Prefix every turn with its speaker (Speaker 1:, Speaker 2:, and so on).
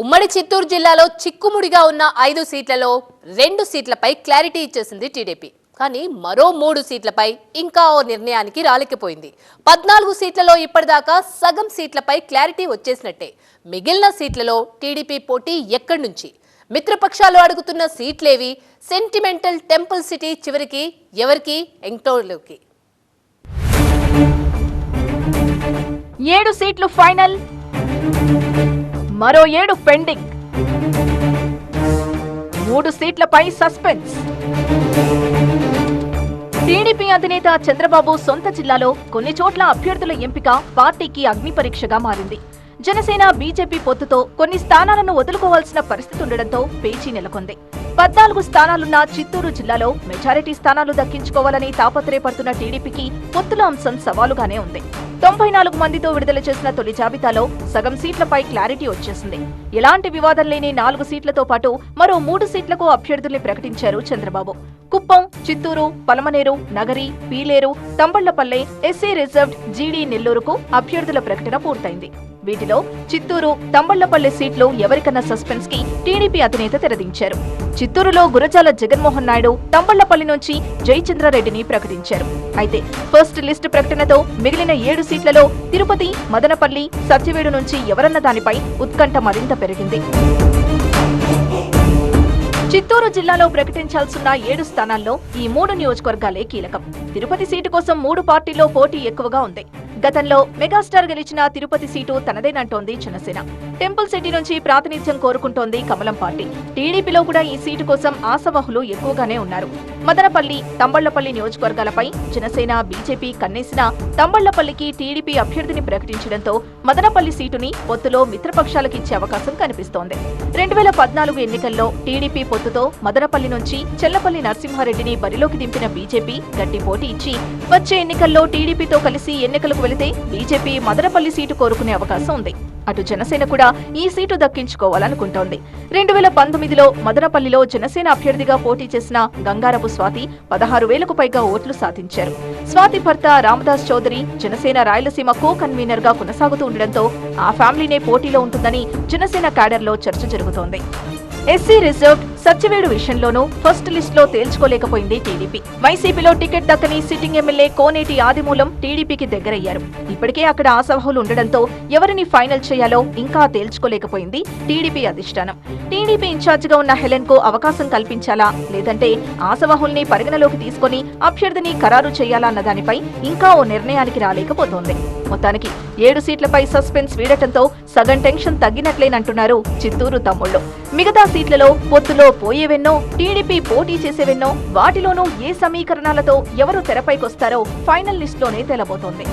Speaker 1: ఉమ్మడి చిత్తూరు జిల్లాలో చిక్కుముడిగా ఉన్న ఐదు సీట్లలో రెండు సీట్లపై క్లారిటీ ఇచ్చేసింది టీడీపీ. కానీ మరో మూడు సీట్లపై ఇంకా ఓ నిర్ణయానికి రాలేకపోయింది. పద్నాలుగు సీట్లలో ఇప్పటిదాకా సగం సీట్లపై క్లారిటీ వచ్చేసినట్టే. మిగిలిన సీట్లలో టీడీపీ పోటీ ఎక్కడి నుంచి? మిత్రపక్షాలు అడుగుతున్న సీట్లేవి సెంటిమెంటల్ టెంపుల్ సిటీ చివరికి ఎవరికి? ఎంక్టోర్లోకి.
Speaker 2: ఏడు సీట్లు ఫైనల్. మరో ఏడు పెండింగ్. మూడు సీట్లపై సస్పెన్స్. టీడీపీ అధినేత చంద్రబాబు సొంత జిల్లాలో కొన్ని చోట్ల అభ్యర్థుల ఎంపిక పార్టీకి అగ్నిపరీక్షగా మారింది. జనసేన బీజేపీ పొత్తుతో కొన్ని స్థానాలను వదులుకోవాల్సిన పరిస్థితి ఉండడంతో పేచీ నెలకొంది. పద్నాలుగు స్థానాలున్న చిత్తూరు జిల్లాలో మెజారిటీ స్థానాలు దక్కించుకోవాలని తాపత్రయపడుతున్న టీడీపీకి పొత్తుల అంశం సవాలుగానే ఉంది. తొంభై నాలుగు మందితో విడుదల చేసిన తొలి జాబితాలో సగం సీట్లపై క్లారిటీ వచ్చేసింది. ఎలాంటి వివాదం లేని నాలుగు సీట్లతో పాటు మరో మూడు సీట్లకు అభ్యర్థుల్ని ప్రకటించారు Chandrababu. Kuppam Chittoor Palamaner Nagari Piler Thamballapalle SC reserved GD నెల్లూరుకు అభ్యర్థుల ప్రకటన పూర్తయింది. వీటిలో చిత్తూరు తంబళ్ళపల్లి సీట్లు ఎవరికన్నా సస్పెన్స్కి టీడీపీ అధినేత తెరదించారు. చిత్తూరులో గురజాల జగన్మోహన్ నాయుడు తంబళ్ళపల్లి నుంచి జయచంద్రారెడ్డిని ప్రకటించారు. అయితే ఫస్ట్ లిస్ట్ ప్రకటనతో మిగిలిన ఏడు సీట్లలో తిరుపతి మదనపల్లి సత్యవేడు నుంచి ఎవరన్న దానిపై ఉత్కంఠ మరింత పెరిగింది. చిత్తూరు జిల్లాలో ప్రకటించాల్సిన ఏడు స్థానాల్లో ఈ మూడు నియోజకవర్గాలే కీలకం. తిరుపతి సీటు కోసం మూడు పార్టీల్లో పోటీ ఎక్కువగా ఉంది. గతంలో మెగాస్టార్ గెలిచిన తిరుపతి సీటు తనదేనంటోంది జనసేన. టెంపుల్ సిటీ నుంచి ప్రాతినిధ్యం కోరుకుంటోంది కమలం పార్టీ. టీడీపీలో కూడా ఈ సీటు కోసం ఆశావహులు ఎక్కువగానే ఉన్నారు. మదనపల్లి తంబళ్ళపల్లి నియోజకవర్గాలపై జనసేన బీజేపీ కన్నేసిన తంబళ్ళపల్లికి టీడీపీ అభ్యర్థిని ప్రకటించడంతో మదనపల్లి సీటుని పొత్తులో మిత్రపక్షాలకు ఇచ్చే అవకాశం కనిపిస్తోంది. రెండు వేల పద్నాలుగు ఎన్నికల్లో టీడీపీ పొత్తుతో మదనపల్లి నుంచి చెల్లపల్లి నరసింహారెడ్డిని బరిలోకి దింపిన బీజేపీ గట్టి పోటీ ఇచ్చి వచ్చే ఎన్నికల్లో టీడీపీతో కలిసి ఎన్నికలకు వెళితే బీజేపీ మదనపల్లి సీటు కోరుకునే అవకాశం ఉంది. అటు జనసేన కూడా ఈ సీటు దక్కించుకోవాలనుకుంటోంది. రెండు వేల పంతొమ్మిదిలో మదనపల్లిలో జనసేన అభ్యర్థిగా పోటీ చేసిన గంగారపు స్వాతి పదహారు వేలకు పైగా ఓట్లు సాధించారు. స్వాతి భర్త రామదాస్ చౌదరి జనసేన రాయలసీమ కో కన్వీనర్గా కొనసాగుతూ ఉండడంతో ఆ ఫ్యామిలీనే పోటీలో ఉంటుందని జనసేన క్యాడర్లో చర్చ జరుగుతోంది. ఎస్సీ రిజర్వ్ సత్యవేడు విషయంలోనూ ఫస్ట్ లిస్ట్లో తేల్చుకోలేకపోయింది టీడీపీ. వైసీపీలో టికెట్ దక్కని సిట్టింగ్ ఎమ్మెల్యే కోనేటి ఆదిమూలం టీడీపీకి దగ్గరయ్యారు. ఇప్పటికే అక్కడ ఆశావహులు ఉండడంతో ఎవరిని ఫైనల్ చేయాలో ఇంకా తేల్చుకోలేకపోయింది టీడీపీ అధిష్టానం. టీడీపీ ఇన్ఛార్జిగా ఉన్న హెలెన్కు అవకాశం కల్పించాలా? లేదంటే ఆశావహుల్ని పరిగణలోకి తీసుకొని అభ్యర్థిని ఖరారు చేయాలా అన్న దానిపై ఇంకా ఓ నిర్ణయానికి రాలేకపోతోంది. మొత్తానికి ఏడు సీట్లపై సస్పెన్స్ వీడటంతో సగం టెన్షన్ తగ్గినట్లేనంటున్నారు చిత్తూరు తమ్ముళ్ళు. మిగతా సీట్లలో పొత్తులో పోయేవెన్నో టీడీపీ పోటీ చేసేవెన్నో వాటిలోనూ ఏ సమీకరణాలతో ఎవరు తెరపైకొస్తారో ఫైనల్ లిస్ట్లోనే తెలబోతోంది.